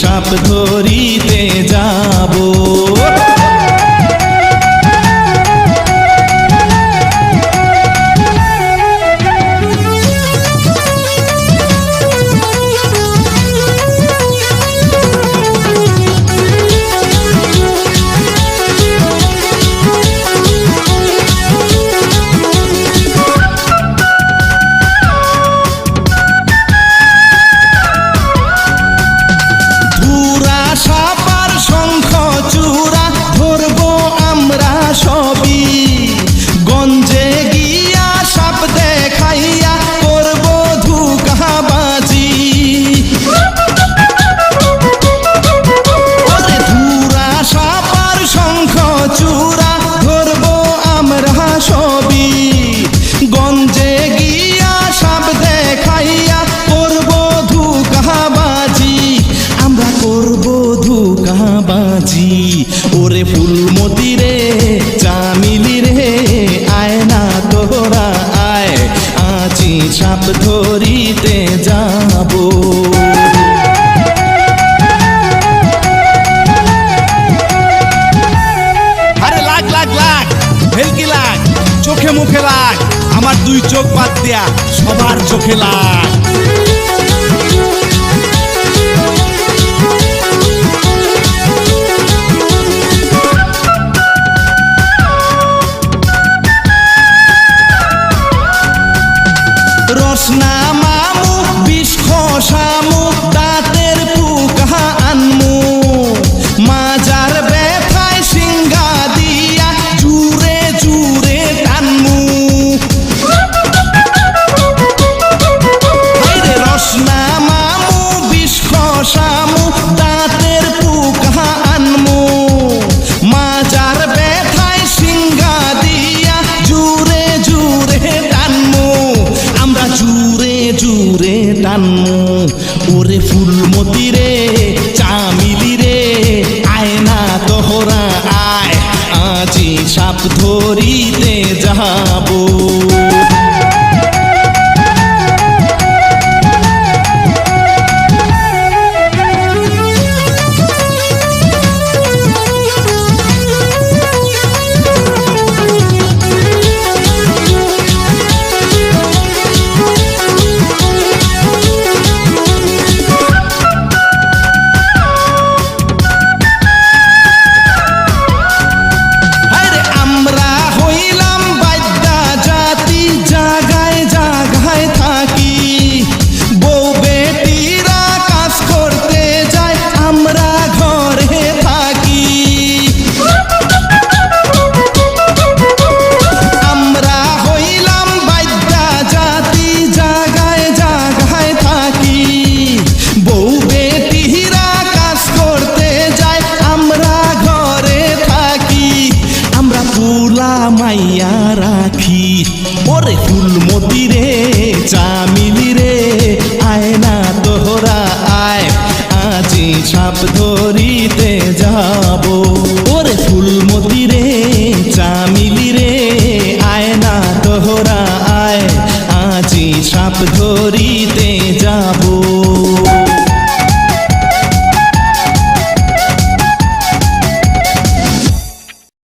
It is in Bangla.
সাপ ধরিতে যাব। ওরে ফুলমতি রে চামিলি রে, আয় না তোরা আয়, আঁচি সাপ ধরিতে যাব। আরে লাগ লাগ লাগ, ভেলকি লাগ, চোখে মুখে লাগ আমার দুই চোখ বাদ দেয়া সবার চোখে লাগ। আম্মু ওরে ফুলমতি রে চামিলি রে আয়না তোহরা আয় আজি সাপ ধরিতে যাব। diabo